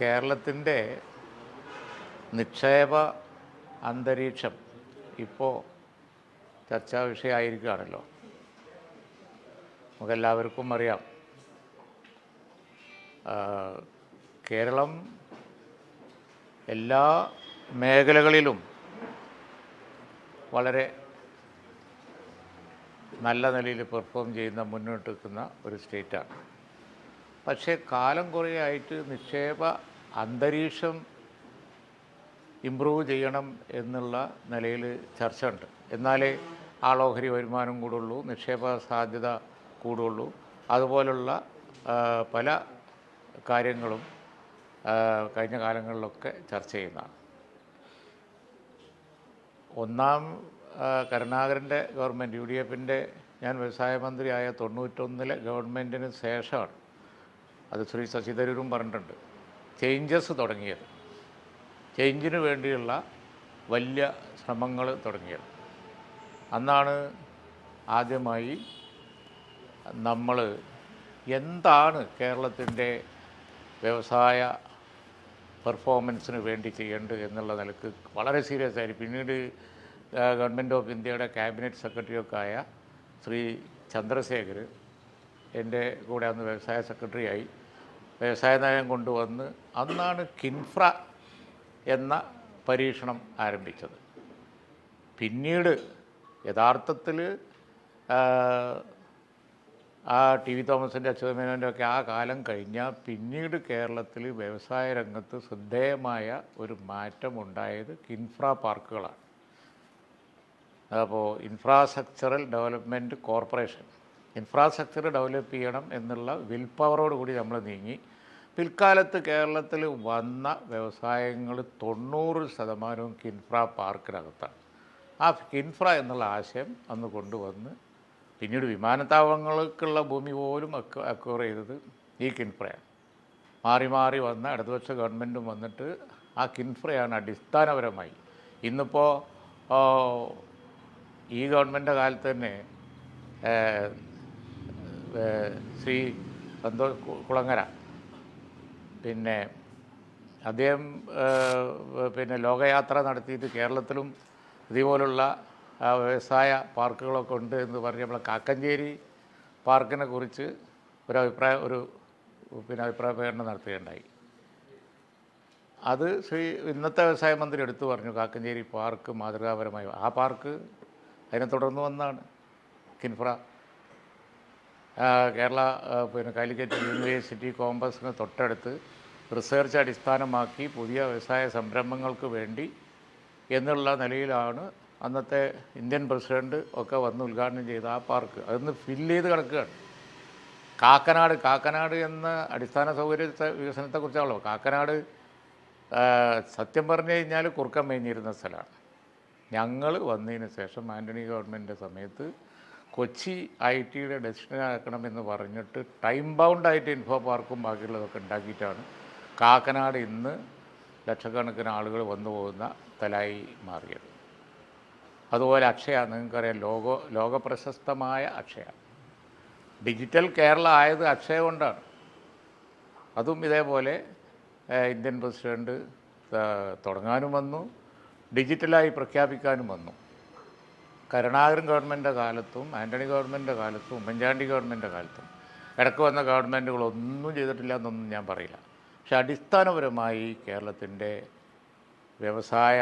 കേരളത്തിന്റെ നിക്ഷേപ അന്തരീക്ഷം ഇപ്പോൾ ചർച്ചാ വിഷയമായിരിക്കുകയാണല്ലോ. നമുക്കെല്ലാവർക്കും അറിയാം. കേരളം എല്ലാ മേഖലകളിലും വളരെ നല്ല നിലയിൽ പെർഫോം ചെയ്യുന്ന മുന്നോട്ട് നിൽക്കുന്ന ഒരു സ്റ്റേറ്റാണ്. പക്ഷേ കാലം കുറേ ആയിട്ട് നിക്ഷേപ അന്തരീക്ഷം ഇമ്പ്രൂവ് ചെയ്യണം എന്നുള്ള നിലയിൽ ചർച്ച ഉണ്ട് എന്നാലേ ആളോഹരി വരുമാനം കൂടുള്ളൂ നിക്ഷേപ സാധ്യത കൂടുള്ളൂ. അതുപോലുള്ള പല കാര്യങ്ങളും കഴിഞ്ഞ കാലങ്ങളിലൊക്കെ ചർച്ച ചെയ്യുന്നതാണ്. ഒന്നാം കരുണാകരന്റെ ഗവൺമെന്റ് യു ഡി എഫിന്റെ ഞാൻ വ്യവസായ മന്ത്രിയായ തൊണ്ണൂറ്റൊന്നിലെ ഗവൺമെന്റിന് ശേഷമാണ് അത് ശ്രീ ശശിധരൂരും പറഞ്ഞിട്ടുണ്ട്. ചേഞ്ചസ് തുടങ്ങിയത്. ചേഞ്ചിന് വേണ്ടിയുള്ള വലിയ ശ്രമങ്ങൾ തുടങ്ങിയത്. അന്നാണ് ആദ്യമായി നമ്മൾ എന്താണ് കേരളത്തിന്റെ വ്യവസായ പെർഫോമൻസിന് വേണ്ടി ചെയ്യേണ്ടത് എന്നുള്ള നിലയ്ക്ക് വളരെ സീരിയസ് ആയി. പിന്നീട് ഗവൺമെന്റ് ഓഫ് ഇന്ത്യയുടെ ക്യാബിനറ്റ് സെക്രട്ടറിയൊക്കെ ആയ ശ്രീ ചന്ദ്രശേഖർ എന്റെ കൂടെ അന്ന് വ്യവസായ സെക്രട്ടറിയായി വ്യവസായ നയം കൊണ്ടുവന്ന് അന്നാണ് കിൻഫ്ര എന്ന പരീക്ഷണം ആരംഭിച്ചത്. പിന്നീട് യഥാർത്ഥത്തിൽ ആ ടി വി തോമസിന്റെ അച്യുതമേനോന്റെ ഒക്കെ ആ കാലം കഴിഞ്ഞാൽ പിന്നീട് കേരളത്തിൽ വ്യവസായ രംഗത്ത് ശ്രദ്ധേയമായ ഒരു മാറ്റം ഉണ്ടായത് കിൻഫ്ര പാർക്കുകളാണ്. അപ്പോൾ infrastructural development corporation. Infrastructure develop ചെയ്യണം എന്നുള്ള വിൽ പവറോട് കൂടി നമ്മൾ നീങ്ങി. പിൽക്കാലത്ത് കേരളത്തിൽ വന്ന വ്യവസായങ്ങൾ തൊണ്ണൂറ് ശതമാനവും കിൻഫ്ര പാർക്കിനകത്താണ്. ആ കിൻഫ്ര എന്നുള്ള ആശയം അന്ന് കൊണ്ടുവന്ന് പിന്നീട് വിമാനത്താവളങ്ങൾക്കുള്ള ഭൂമി പോലും അക്വ അക്വയർ ചെയ്തത് ഈ കിൻഫ്രയാണ്. മാറി മാറി വന്ന ഇടതുപക്ഷ ഗവൺമെന്റും വന്നിട്ട് ആ കിൻഫ്രയാണ് അടിസ്ഥാനപരമായി. ഇന്നിപ്പോൾ ഈ ഗവൺമെന്റ് കാലത്ത് തന്നെ ശ്രീ സന്തോഷ് കുളങ്ങര പിന്നെ അദ്ദേഹം പിന്നെ ലോകയാത്ര നടത്തിയിട്ട് കേരളത്തിലും ഇതുപോലുള്ള വ്യവസായ പാർക്കുകളൊക്കെ ഉണ്ട് എന്ന് പറഞ്ഞ് നമ്മളെ കാക്കഞ്ചേരി പാർക്കിനെ കുറിച്ച് ഒരു അഭിപ്രായം ഒരു പിന്നെ അഭിപ്രായ പ്രകടനം നടത്തുകയുണ്ടായി. അത് ശ്രീ ഇന്നത്തെ വ്യവസായ മന്ത്രി എടുത്തു പറഞ്ഞു കാക്കഞ്ചേരി പാർക്ക് മാതൃകാപരമായി. ആ പാർക്ക് അതിനെ തുടർന്ന് വന്നാണ് കിൻഫ്ര കേരള പിന്നെ കാലിക്കറ്റ് യൂണിവേഴ്സിറ്റി കോമ്പസിന് തൊട്ടടുത്ത് റിസർച്ച് അടിസ്ഥാനമാക്കി പുതിയ വ്യവസായ സംരംഭങ്ങൾക്ക് വേണ്ടി എന്നുള്ള നിലയിലാണ് അന്നത്തെ ഇന്ത്യൻ പ്രസിഡന്റ് ഒക്കെ വന്ന് ഉദ്ഘാടനം ചെയ്ത ആ പാർക്ക്. അതൊന്ന് ഫില്ല് ചെയ്ത് കിടക്കുകയാണ്. കാക്കനാട് കാക്കനാട് എന്ന അടിസ്ഥാന സൗകര്യ വികസനത്തെക്കുറിച്ചാണല്ലോ. കാക്കനാട് സത്യം പറഞ്ഞു കഴിഞ്ഞാൽ കുറുക്കം മേഞ്ഞിരുന്ന സ്ഥലമാണ്. ഞങ്ങൾ വന്നതിന് ശേഷം ആന്റണി ഗവൺമെന്റിന്റെ സമയത്ത് കൊച്ചി ഐ ടിയുടെ ഡെസ്റ്റിനാക്കണമെന്ന് പറഞ്ഞിട്ട് ടൈം ബൗണ്ടായിട്ട് ഇൻഫോ പാർക്കും ബാക്കിയുള്ളതൊക്കെ ഉണ്ടാക്കിയിട്ടാണ് കാക്കനാട് ഇന്ന് ലക്ഷക്കണക്കിന് ആളുകൾ വന്നു പോകുന്ന തലായി മാറിയത്. അതുപോലെ അക്ഷയ നിങ്ങൾക്കറിയാം ലോക ലോകപ്രശസ്തമായ അക്ഷയ. ഡിജിറ്റൽ കേരള ആയത് അക്ഷയ കൊണ്ടാണ്. അതും ഇതേപോലെ ഇന്ത്യൻ പ്രസിഡന്റ് തുടങ്ങാനും വന്നു ഡിജിറ്റലായി പ്രഖ്യാപിക്കാനും വന്നു. കരുണാകരൻ ഗവൺമെന്റിന്റെ കാലത്തും ആന്റണി ഗവൺമെന്റിന്റെ കാലത്തും ഉമ്മൻചാണ്ടി ഗവൺമെന്റിന്റെ കാലത്തും ഇടയ്ക്ക് വന്ന ഗവൺമെന്റുകളൊന്നും ചെയ്തിട്ടില്ല എന്നൊന്നും ഞാൻ പറയില്ല. പക്ഷെ അടിസ്ഥാനപരമായി കേരളത്തിന്റെ വ്യവസായ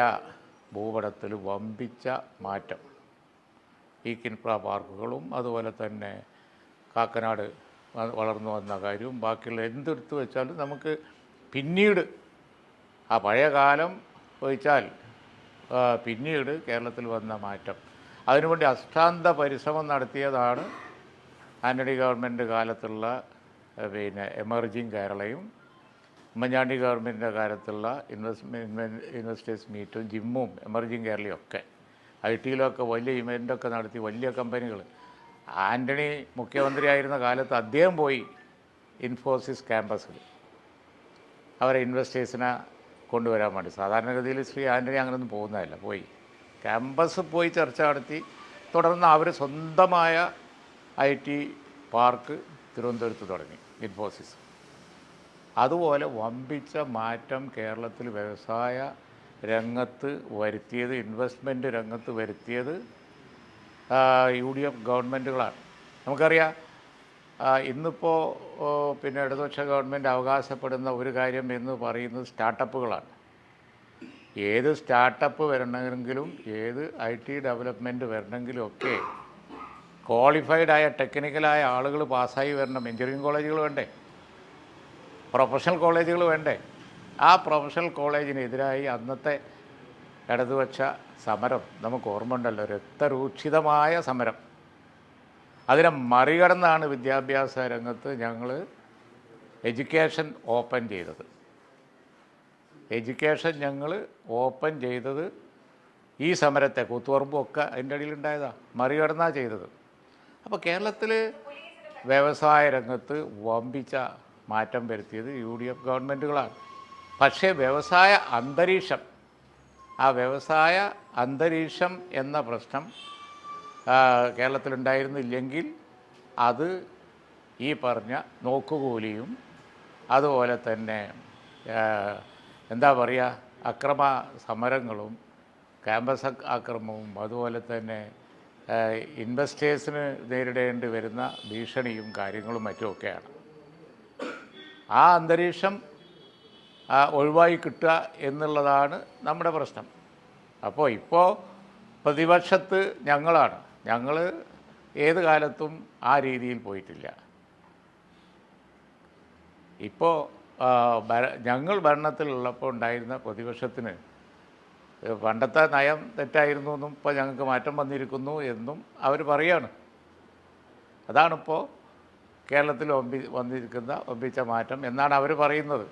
ഭൂപടത്തിൽ വമ്പിച്ച മാറ്റം ഈ കിൻപ്ര പാർക്കുകളും അതുപോലെ തന്നെ കാക്കനാട് വളർന്നു വന്ന കാര്യവും ബാക്കിയുള്ള എന്തെടുത്ത് വെച്ചാലും നമുക്ക് പിന്നീട് ആ പഴയ കാലം ഒഴിച്ചാൽ പിന്നീട് കേരളത്തിൽ വന്ന മാറ്റം അതിനുവേണ്ടി അഷ്ടാന്ത പരിശ്രമം നടത്തിയതാണ് ആന്റണി ഗവൺമെന്റ് കാലത്തുള്ള പിന്നെ എമർജിങ് കേരളയും ഉമ്മൻചാണ്ടി ഗവൺമെന്റിന്റെ കാലത്തുള്ള ഇൻവെസ്റ്റ്മെന്റ് ഇൻവെസ്റ്റേഴ്സ് മീറ്റും ജിമ്മും എമർജിങ് കേരളയും ഒക്കെ. ഐ ടിയിലൊക്കെ വലിയ ഇവന്റൊക്കെ നടത്തി വലിയ കമ്പനികൾ ആന്റണി മുഖ്യമന്ത്രിയായിരുന്ന കാലത്ത് അദ്ദേഹം പോയി ഇൻഫോസിസ് ക്യാമ്പസിൽ. അവരെ ഇൻവെസ്റ്റേഴ്സിനെ കൊണ്ടുവരാൻ വേണ്ടി. സാധാരണഗതിയിൽ ശ്രീ ആന്റണി അങ്ങനെയൊന്നും പോകുന്നതല്ല പോയി. ക്യാമ്പസ് പോയി ചർച്ച നടത്തി. തുടർന്ന് അവർ സ്വന്തമായ ഐ ടി പാർക്ക് തിരുവനന്തപുരത്ത് തുടങ്ങി ഇൻഫോസിസ്. അതുപോലെ വമ്പിച്ച മാറ്റം കേരളത്തിൽ വ്യവസായ രംഗത്ത് വരുത്തിയത് ഇൻവെസ്റ്റ്മെന്റ് രംഗത്ത് വരുത്തിയത് യു ഡി എഫ് ഗവൺമെന്റുകളാണ് നമുക്കറിയാം ഇന്നിപ്പോൾ പിന്നെ ഇടതുപക്ഷ ഗവൺമെന്റ് അവകാശപ്പെടുന്ന ഒരു കാര്യം എന്ന് പറയുന്നത് സ്റ്റാർട്ടപ്പുകളാണ്. ഏത് സ്റ്റാർട്ടപ്പ് വരണമെങ്കിലും ഏത് ഐ ടി ഡെവലപ്മെന്റ് വരണമെങ്കിലും ഒക്കെ ക്വാളിഫൈഡ് ആയ ടെക്നിക്കലായ ആളുകൾ പാസ്സായി വരണം. എഞ്ചിനീയറിംഗ് കോളേജുകൾ വേണ്ടേ? പ്രൊഫഷണൽ കോളേജുകൾ വേണ്ടേ? ആ പ്രൊഫഷണൽ കോളേജിനെതിരായി അന്നത്തെ ഇടതുവച്ച സമരം നമുക്ക് ഓർമ്മ ഉണ്ടല്ലോ രക്തരൂക്ഷിതമായ സമരം. അതിനെ മറികടന്നാണ് വിദ്യാഭ്യാസ രംഗത്ത് ഞങ്ങൾ എഡ്യൂക്കേഷൻ ഓപ്പൺ ചെയ്തത്. എഡ്യൂക്കേഷൻ ഞങ്ങൾ ഓപ്പൺ ചെയ്തത് ഈ സമരത്തെ കൂത്തുപറമ്പൊക്കെ അതിന്റെ അടിയിലുണ്ടായതാണ് മറികടന്നാ ചെയ്തത്. അപ്പോൾ കേരളത്തിൽ വ്യവസായ രംഗത്ത് വമ്പിച്ച മാറ്റം വരുത്തിയത് യു ഡി എഫ് ഗവൺമെന്റുകളാണ്. പക്ഷേ വ്യവസായ അന്തരീക്ഷം ആ വ്യവസായ അന്തരീക്ഷം എന്ന പ്രശ്നം കേരളത്തിലുണ്ടായിരുന്നില്ലെങ്കിൽ അത് ഈ പറഞ്ഞ നോക്കുകൂലിയും അതുപോലെ തന്നെ എന്താ പറയുക അക്രമ സമരങ്ങളും ക്യാമ്പസ് ആക്രമവും അതുപോലെ തന്നെ ഇൻവെസ്റ്റേഴ്സിന് നേരിടേണ്ടി വരുന്ന ഭീഷണിയും കാര്യങ്ങളും മറ്റുമൊക്കെയാണ്. ആ അന്തരീക്ഷം ഒഴിവായി കിട്ടുക എന്നുള്ളതാണ് നമ്മുടെ പ്രശ്നം. അപ്പോൾ ഇപ്പോൾ പ്രതിപക്ഷത്ത് ഞങ്ങളാണ്. ഞങ്ങൾ ഏത് കാലത്തും ആ രീതിയിൽ പോയിട്ടില്ല. ഇപ്പോൾ ഞങ്ങൾ ഭരണത്തിലുള്ളപ്പോൾ ഉണ്ടായിരുന്ന പ്രതിപക്ഷത്തിന് പണ്ടത്തെ നയം തെറ്റായിരുന്നു എന്നും ഇപ്പോൾ ഞങ്ങൾക്ക് മാറ്റം വന്നിരിക്കുന്നു എന്നും അവർ പറയാണ്. അതാണിപ്പോൾ കേരളത്തിൽ ഒമ്പി വന്നിരിക്കുന്ന ഒമ്പിച്ച മാറ്റം എന്നാണ് അവർ പറയുന്നത്.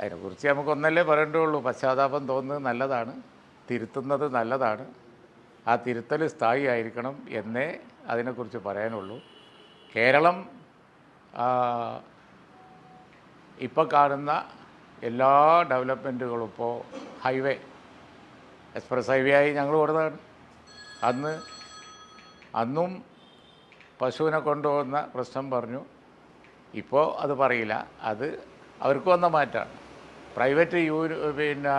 അതിനെക്കുറിച്ച് നമുക്കൊന്നല്ലേ ഒന്നല്ലേ പറയേണ്ടുള്ളൂ പശ്ചാത്താപം തോന്നുന്നത് നല്ലതാണ് തിരുത്തുന്നത് നല്ലതാണ്. ആ തിരുത്തൽ സ്ഥായി ആയിരിക്കണം എന്നേ അതിനെക്കുറിച്ച് പറയാനുള്ളൂ. കേരളം ഇപ്പോൾ കാണുന്ന എല്ലാ ഡെവലപ്മെന്റുകളും ഇപ്പോൾ ഹൈവേ എക്സ്പ്രസ് ഹൈവേ ആയി ഞങ്ങൾ കൊടുത്തതാണ് അന്ന് അന്നും പശുവിനെ കൊണ്ടുപോകുന്ന പ്രശ്നം പറഞ്ഞു. ഇപ്പോൾ അത് പറയില്ല. അത് അവർക്ക് വന്ന മാറ്റമാണ് പ്രൈവറ്റ് യൂ പിന്നെ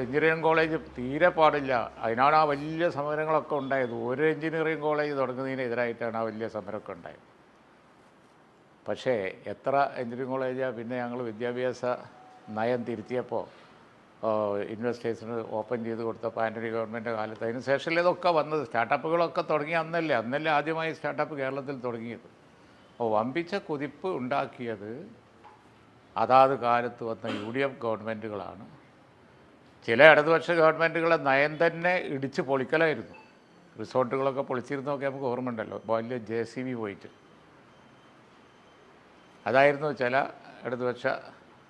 എഞ്ചിനീയറിംഗ് കോളേജ് തീരെ പാടില്ല. അതിനാണ് ആ വലിയ സമരങ്ങളൊക്കെ ഉണ്ടായത്. ഒരു എഞ്ചിനീയറിംഗ് കോളേജ് തുടങ്ങുന്നതിനെതിരായിട്ടാണ് ആ വലിയ സമരമൊക്കെ ഉണ്ടായത്. പക്ഷേ എത്ര എഞ്ചിനീയറിംഗ് കോളേജാണ് പിന്നെ ഞങ്ങൾ വിദ്യാഭ്യാസ നയം തിരുത്തിയപ്പോൾ ഇൻവെസ്റ്റേഴ്സിന് ഓപ്പൺ ചെയ്ത് കൊടുത്ത ആന്റണി ഗവൺമെന്റ് കാലത്ത് അതിന് ശേഷം ഇതൊക്കെ വന്നത്? സ്റ്റാർട്ടപ്പുകളൊക്കെ തുടങ്ങി അന്നല്ലേ? അന്നല്ലേ ആദ്യമായി സ്റ്റാർട്ടപ്പ് കേരളത്തിൽ തുടങ്ങിയത്. അപ്പോൾ വമ്പിച്ച കുതിപ്പ് ഉണ്ടാക്കിയത് അതാത് കാലത്ത് വന്ന യു ഡി എഫ് ഗവൺമെന്റുകളാണ് ചില ഇടതുപക്ഷ ഗവൺമെന്റുകളെ നയം തന്നെ ഇടിച്ച് പൊളിക്കലായിരുന്നു. റിസോർട്ടുകളൊക്കെ പൊളിച്ചിരുന്നൊക്കെ നമുക്ക് ഓർമ്മയുണ്ടല്ലോ. വലിയ ജെ സി ബി പോയിട്ട്. അതായിരുന്നു ചില ഇടതുപക്ഷ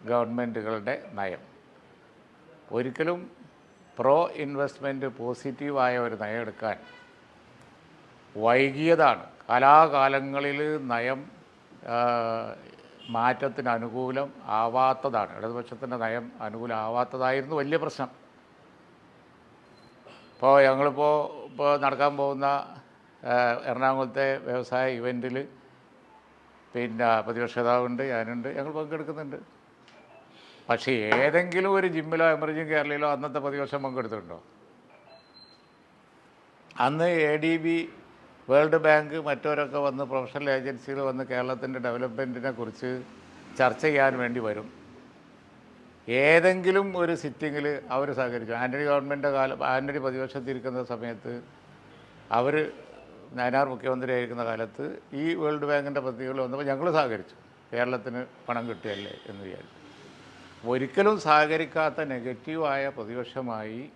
ഗവൺമെന്റുകളുടെ നയം. ഒരിക്കലും പ്രോ ഇൻവെസ്റ്റ്മെന്റ് പോസിറ്റീവായ ഒരു നയം എടുക്കാൻ വൈകിയതാണ്. കാലാകാലങ്ങളിൽ നയം മാറ്റത്തിന് അനുകൂലം ആവാത്തതാണ്. ഇടതുപക്ഷത്തിന്റെ നയം അനുകൂലമാവാത്തതായിരുന്നു വലിയ പ്രശ്നം. ഇപ്പോൾ ഞങ്ങളിപ്പോൾ ഇപ്പോൾ നടക്കാൻ പോകുന്ന എറണാകുളത്തെ വ്യവസായ ഇവന്റിൽ പിന്നെ പ്രതിപക്ഷ നേതാവുണ്ട് ഞാനുണ്ട് ഞങ്ങൾ പങ്കെടുക്കുന്നുണ്ട്. പക്ഷേ ഏതെങ്കിലും ഒരു ജിമ്മിലോ എമർജിങ് കേരളയിലോ അന്നത്തെ പ്രതിപക്ഷം പങ്കെടുത്തിട്ടുണ്ടോ? അന്ന് A D B World Bank മറ്റവരൊക്കെ വന്ന് പ്രൊഫഷണൽ ഏജൻസികൾ വന്ന് കേരളത്തിന്റെ ഡെവലപ്മെന്റിനെ കുറിച്ച് ചർച്ച ചെയ്യാൻ വേണ്ടി വരും. ഏതെങ്കിലും ഒരു സിറ്റിങ്ങിൽ അവർ സഹകരിച്ചു ആന്റണി ഗവൺമെന്റ് കാലം ആന്റണി പ്രതിപക്ഷത്തിരിക്കുന്ന സമയത്ത് അവർ നയനാർ മുഖ്യമന്ത്രിയായിരിക്കുന്ന കാലത്ത് ഈ വേൾഡ് ബാങ്കിന്റെ പദ്ധതികൾ വന്നപ്പോൾ ഞങ്ങൾ സഹകരിച്ചു. കേരളത്തിന് പണം കിട്ടുകയല്ലേ എന്ന് വിചാരിച്ചു. ഒരിക്കലും സഹകരിക്കാത്ത നെഗറ്റീവായ പ്രതിപക്ഷമായി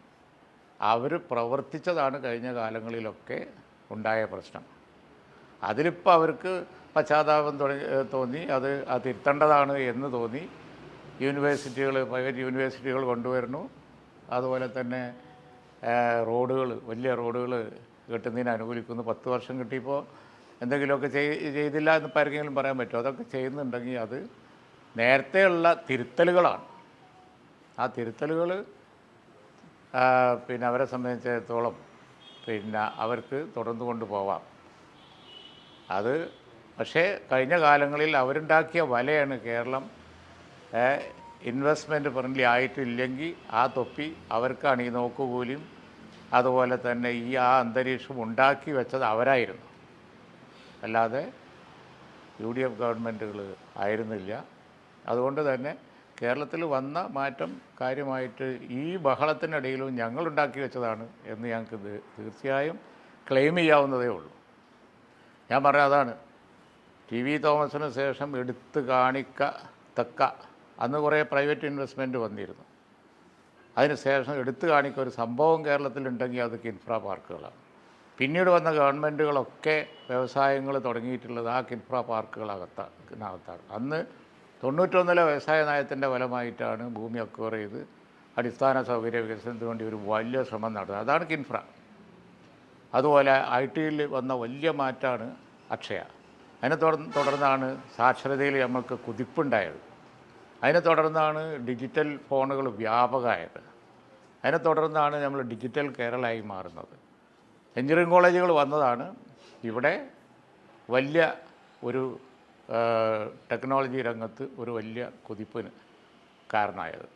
അവർ പ്രവർത്തിച്ചതാണ് കഴിഞ്ഞ കാലങ്ങളിലൊക്കെ ഉണ്ടായ പ്രശ്നം. അതിലിപ്പോൾ അവർക്ക് പശ്ചാത്താപം തുടങ്ങി തോന്നി അത് അത് തിരുത്തേണ്ടതാണ് എന്ന് തോന്നി. യൂണിവേഴ്സിറ്റികൾ പ്രൈവറ്റ് യൂണിവേഴ്സിറ്റികൾ കൊണ്ടുവരുന്നു. അതുപോലെ തന്നെ റോഡുകൾ വലിയ റോഡുകൾ കിട്ടുന്നതിന് അനുകൂലിക്കുന്നു. പത്ത് വർഷം കിട്ടിയപ്പോൾ എന്തെങ്കിലുമൊക്കെ ചെയ് ചെയ്തില്ല എന്ന് ആർക്കെങ്കിലും പറയാൻ പറ്റുമോ? അതൊക്കെ ചെയ്യുന്നുണ്ടെങ്കിൽ അത് നേരത്തെയുള്ള തിരുത്തലുകളാണ്. ആ തിരുത്തലുകൾ പിന്നെ അവരെ സംബന്ധിച്ചിടത്തോളം പിന്നെ അവർക്ക് തുടർന്നു കൊണ്ടുപോവാം. അത് പക്ഷേ കഴിഞ്ഞ കാലങ്ങളിൽ അവരുണ്ടാക്കിയ വലയാണ് കേരളം. ഇൻവെസ്റ്റ്മെന്റ് ഫ്രണ്ട്ലി ആയിട്ടില്ലെങ്കിൽ ആ തൊപ്പി അവർക്കാണ്. ഈ നോക്കുകൂലിയും അതുപോലെ തന്നെ ഈ ആ അന്തരീക്ഷം ഉണ്ടാക്കി വെച്ചത് അവരായിരുന്നു. അല്ലാതെ യു ഡി എഫ് ഗവൺമെന്റുകൾ ആയിരുന്നില്ല. അതുകൊണ്ട് തന്നെ കേരളത്തിൽ വന്ന മാറ്റം കാര്യമായിട്ട് ഈ ബഹളത്തിനിടയിലും ഞങ്ങളുണ്ടാക്കി വെച്ചതാണ് എന്ന് ഞങ്ങൾക്ക് തീർച്ചയായും ക്ലെയിം ചെയ്യാവുന്നതേ ഉള്ളൂ. ഞാൻ പറഞ്ഞ അതാണ്. ടി വി തോമസിന് ശേഷം എടുത്ത് കാണിക്കത്തക്ക അന്ന് കുറേ പ്രൈവറ്റ് ഇൻവെസ്റ്റ്മെന്റ് വന്നിരുന്നു. അതിന് ശേഷം എടുത്തു കാണിക്ക ഒരു സംഭവം കേരളത്തിലുണ്ടെങ്കിൽ അതൊക്കെ ഇൻഫ്രാ പാർക്കുകളാണ്. പിന്നീട് വന്ന ഗവൺമെന്റുകളൊക്കെ വ്യവസായങ്ങൾ തുടങ്ങിയിട്ടുള്ളത് ആ കിൻഫ്ര പാർക്കുകളകത്താണ് അന്ന് തൊണ്ണൂറ്റൊന്നിലെ വ്യവസായ നയത്തിന്റെ ഫലമായിട്ടാണ് ഭൂമി അക്വയർ ചെയ്ത് അടിസ്ഥാന സൗകര്യ വികസനത്തിന് വേണ്ടി ഒരു വലിയ ശ്രമം നടത്തുന്നത് അതാണ് കിൻഫ്ര അതുപോലെ ഐ ടിയിൽ വന്ന വലിയ മാറ്റമാണ് അക്ഷയ. അതിനെ തുടർന്ന് തുടർന്നാണ് സാക്ഷരതയിൽ നമ്മൾക്ക് കുതിപ്പുണ്ടായത്. അതിനെ തുടർന്നാണ് ഡിജിറ്റൽ ഫോണുകൾ വ്യാപകമായത്. അതിനെ തുടർന്നാണ് നമ്മൾ ഡിജിറ്റൽ കേരളമായി മാറുന്നത്. എഞ്ചിനീയറിംഗ് കോളേജുകൾ വന്നതാണ്. ഇവിടെ വലിയ ഒരു ടെക്നോളജി രംഗത്ത് ഒരു വലിയ കുതിപ്പിന് കാരണമായത്.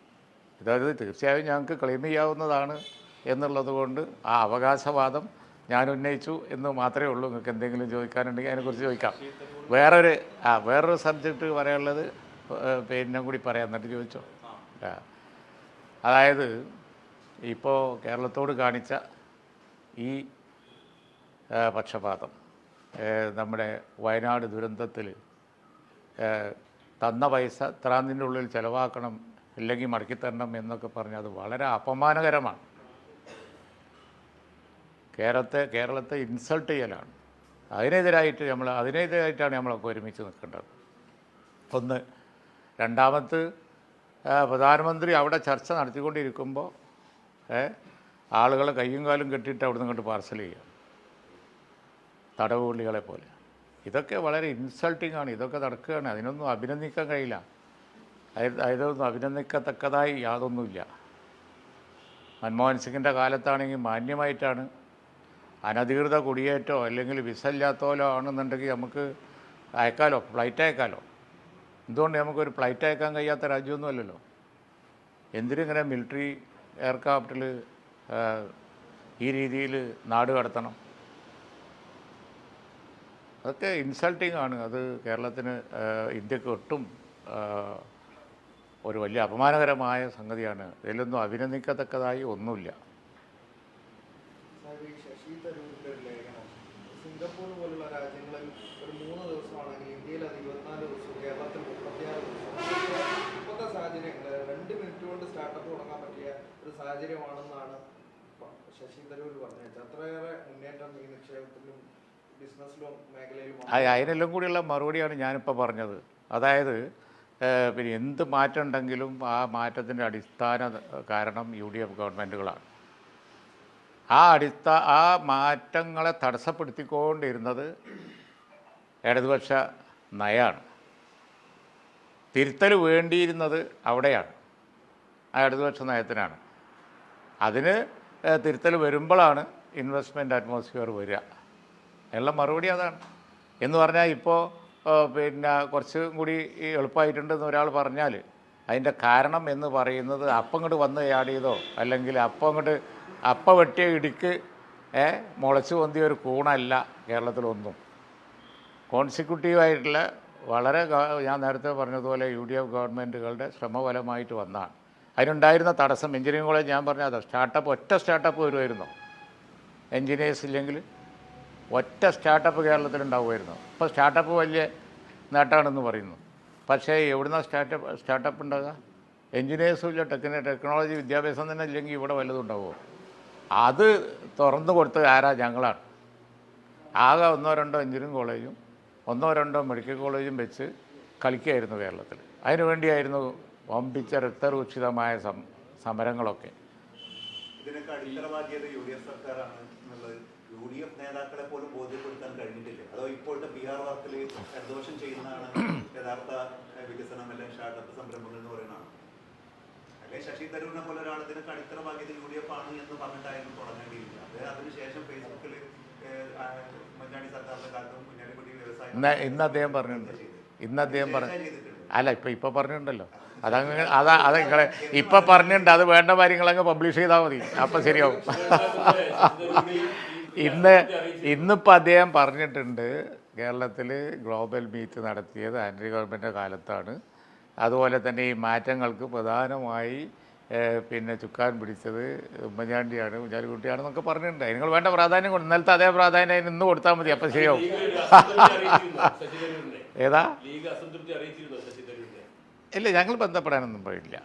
അതായത് തീർച്ചയായും ഞങ്ങൾക്ക് ക്ലെയിം ചെയ്യാവുന്നതാണ് എന്നുള്ളത് കൊണ്ട് ആ അവകാശവാദം ഞാൻ ഉന്നയിച്ചു എന്ന് മാത്രമേ ഉള്ളൂ. നിങ്ങൾക്ക് എന്തെങ്കിലും ചോദിക്കാനുണ്ടെങ്കിൽ അതിനെക്കുറിച്ച് ചോദിക്കാം. വേറൊരു ആ വേറൊരു സബ്ജക്റ്റ് പറയാനുള്ളത് പിന്നെ കൂടി പറയാം. എന്നിട്ട് ചോദിച്ചോ? അതായത് ഇപ്പോൾ കേരളത്തോട് കാണിച്ച ഈ പക്ഷപാതം നമ്മുടെ വയനാട് ദുരന്തത്തിൽ തന്ന പൈസ ഇത്രാന്തിന്റെ ഉള്ളിൽ ചിലവാക്കണം ഇല്ലെങ്കിൽ മടക്കിത്തരണം എന്നൊക്കെ പറഞ്ഞാൽ അത് വളരെ അപമാനകരമാണ്. കേരളത്തെ കേരളത്തെ ഇൻസൾട്ട് ചെയ്യലാണ്. അതിനെതിരായിട്ട് നമ്മൾ അതിനെതിരായിട്ടാണ് നമ്മളൊക്കെ ഒരുമിച്ച് നിൽക്കേണ്ടത്. ഒന്ന് രണ്ടാമത് പ്രധാനമന്ത്രി അവിടെ ചർച്ച നടത്തിക്കൊണ്ടിരിക്കുമ്പോൾ ആളുകളെ കയ്യും കാലും കെട്ടിയിട്ട് അവിടെ നിന്ന് പാർസൽ ചെയ്യുക തടവുപുള്ളികളെ പോലെ. ഇതൊക്കെ വളരെ ഇൻസൾട്ടിംഗ് ആണ്. ഇതൊക്കെ നടക്കുകയാണ്. അതിനൊന്നും അഭിനന്ദിക്കാൻ കഴിയില്ല. അതിനൊന്നും അതൊന്നും അഭിനന്ദിക്കത്തക്കതായി യാതൊന്നുമില്ല. മൻമോഹൻ സിംഗിന്റെ കാലത്താണെങ്കിൽ മാന്യമായിട്ടാണ്. അനധികൃത കുടിയേറ്റോ അല്ലെങ്കിൽ വിസ ഇല്ലാത്തോലോ ആണെന്നുണ്ടെങ്കിൽ നമുക്ക് അയക്കാലോ ഫ്ലൈറ്റ് അയക്കാലോ. എന്തുകൊണ്ട് നമുക്കൊരു ഫ്ലൈറ്റ് അയക്കാൻ കഴിയാത്ത രാജ്യമൊന്നുമല്ലല്ലോ? എന്തിനിങ്ങനെ മിലിറ്ററി എയർക്രാഫ്റ്റിൽ ഈ രീതിയിൽ നാട് കടത്തണം. അതൊക്കെ ഇൻസൾട്ടിങ് ആണ്. അത് കേരളത്തിന് ഇന്ത്യയ്ക്ക് ഒട്ടും ഒരു വലിയ അപമാനകരമായ സംഗതിയാണ്. ഇതിലൊന്നും അഭിനന്ദിക്കത്തക്കതായി ഒന്നുമില്ല. സാഹചര്യമാണെന്നാണ് ശശി തരൂർ പറഞ്ഞത്. അത്രയേറെ മുന്നേറ്റം ഈ നിക്ഷേപത്തിലും ബിസിനസ്സിലും മേഖലയിലും അതിനെല്ലാം കൂടിയുള്ള മറുപടിയാണ് ഞാനിപ്പോൾ പറഞ്ഞത്. അതായത് പിന്നെ എന്ത് മാറ്റം ഉണ്ടെങ്കിലും ആ മാറ്റത്തിന്റെ അടിസ്ഥാന കാരണം യു ഡി എഫ് ഗവൺമെന്റുകളാണ് ആ അടിസ്ഥ ആ മാറ്റങ്ങളെ തടസ്സപ്പെടുത്തിക്കൊണ്ടിരുന്നത് ഇടതുപക്ഷ നയമാണ്. തിരുത്തൽ വേണ്ടിയിരുന്നത് അവിടെയാണ്. ആ ഇടതുപക്ഷ നയത്തിനാണ്. അതിന് തിരുത്തൽ വരുമ്പോഴാണ് ഇൻവെസ്റ്റ്മെന്റ് അറ്റ്മോസ്ഫിയർ വരിക. അതിനുള്ള മറുപടി അതാണ്. എന്ന് പറഞ്ഞാൽ ഇപ്പോൾ പിന്നെ കുറച്ചും കൂടി എളുപ്പമായിട്ടുണ്ടെന്ന് ഒരാൾ പറഞ്ഞാൽ അതിന്റെ കാരണം എന്ന് പറയുന്നത് അപ്പം ഇങ്ങോട്ട് വന്ന് ചാടിയതോ അല്ലെങ്കിൽ അപ്പം ഇങ്ങോട്ട് അപ്പ വെട്ടിയ ഇടിക്ക് മുളച്ചു പൊന്തിയ ഒരു കൂണല്ല കേരളത്തിലൊന്നും. കോൺസിക്യൂട്ടീവായിട്ടുള്ള വളരെ ഞാൻ നേരത്തെ പറഞ്ഞതുപോലെ യു ഡി എഫ് ഗവൺമെന്റുകളുടെ ശ്രമഫലമായിട്ട് വന്നതാണ് അതിനുണ്ടായിരുന്ന തടസ്സം എഞ്ചിനീയറിംഗ് കോളേജ് ഞാൻ പറഞ്ഞത് സ്റ്റാർട്ടപ്പ് ഒറ്റ സ്റ്റാർട്ടപ്പ് വരുമായിരുന്നു. എഞ്ചിനീയേഴ്സ് ഇല്ലെങ്കിൽ ഒറ്റ സ്റ്റാർട്ടപ്പ് കേരളത്തിൽ ഉണ്ടാവുമായിരുന്നു. ഇപ്പോൾ സ്റ്റാർട്ടപ്പ് വലിയ നേട്ടമാണെന്ന് പറയുന്നു. പക്ഷേ എവിടുന്ന സ്റ്റാർട്ടപ്പ് സ്റ്റാർട്ടപ്പ് ഉണ്ടാകുക എൻജിനീയേഴ്സും ഇല്ല ടെക്നി ടെക്നോളജി വിദ്യാഭ്യാസം തന്നെ ഇല്ലെങ്കിൽ ഇവിടെ വല്ലതും ഉണ്ടാവുമോ? അത് തുറന്നു കൊടുത്തത് ആരാ? ഞങ്ങളാണ്. ആകെ ഒന്നോ രണ്ടോ എഞ്ചിനീയറിംഗ് കോളേജും ഒന്നോ രണ്ടോ മെഡിക്കൽ കോളേജും വെച്ച് കളിക്കുകയായിരുന്നു കേരളത്തിൽ. അതിനു വേണ്ടിയായിരുന്നു വമ്പിച്ച രക്തരൂക്ഷിതമായ സം സമരങ്ങളൊക്കെ. ഇതിനൊക്കെ അടിത്തറവാക്കിയത് യു ഡി എഫ് സർക്കാരാണ് എന്നുള്ളത്. യു ഡി എഫ് നേതാക്കളെ പോലും ബോധ്യപ്പെടുത്താൻ കഴിഞ്ഞിട്ടില്ല. അതോ ഇപ്പോഴത്തെ വർക്കിൽ ചെയ്യുന്നതാണ് യഥാർത്ഥ വികസനം അല്ലെങ്കിൽ സ്റ്റാർട്ടപ്പ് സംരംഭങ്ങൾ എന്ന് പറയുന്നതാണ് അല്ലെ ശശി തരൂരിനെ പോലെ ഒരാൾ ഇതിനൊക്കെ അടിത്തറവാക്കിയത് യു ഡി എഫ് ആണ് എന്ന് പറഞ്ഞിട്ടായിരുന്നു തുടങ്ങേണ്ടിയില്ല അത് അതിനുശേഷം ഫേസ്ബുക്കിൽ ഉമ്മൻചാണ്ടി സർക്കാരിന്റെ കാലത്തും കുഞ്ഞാലിക്കുട്ടി വ്യവസായം ഇന്ന് ഇന്ന് അദ്ദേഹം പറഞ്ഞിട്ടുണ്ട്. ഇന്ന് അദ്ദേഹം പറഞ്ഞു അല്ല ഇപ്പൊ ഇപ്പൊ പറഞ്ഞിട്ടുണ്ടല്ലോ. അതങ്ങ് അതാ അത് നിങ്ങളെ ഇപ്പം പറഞ്ഞിട്ടുണ്ട് അത് വേണ്ട കാര്യങ്ങളങ്ങ് പബ്ലിഷ് ചെയ്താൽ മതി. അപ്പം ശരിയാവും. ഇന്ന് ഇന്നിപ്പോൾ അദ്ദേഹം പറഞ്ഞിട്ടുണ്ട് കേരളത്തിൽ ഗ്ലോബൽ മീറ്റ് നടത്തിയത് ആന്റണി ഗവൺമെന്റ് കാലത്താണ്. അതുപോലെ തന്നെ ഈ മാറ്റങ്ങൾക്ക് പ്രധാനമായി പിന്നെ ചുക്കാൻ പിടിച്ചത് ഉമ്മൻചാണ്ടിയാണ് ഉമ്മൻചാണ്ടിക്കുട്ടിയാണെന്നൊക്കെ പറഞ്ഞിട്ടുണ്ട്. നിങ്ങൾ വേണ്ട പ്രാധാന്യം കൊടുക്കും ഇന്നലത്തെ അതേ പ്രാധാന്യം അതിന് ഇന്ന് കൊടുത്താൽ മതി അപ്പം ശരിയാവും. ഏതാ ലീഗ് അസംതൃപ്തി അറിയിച്ചിരുന്നു ശശി തരൂരിനെ ഇല്ല ഞങ്ങൾ ബന്ധപ്പെടാനൊന്നും പോയില്ല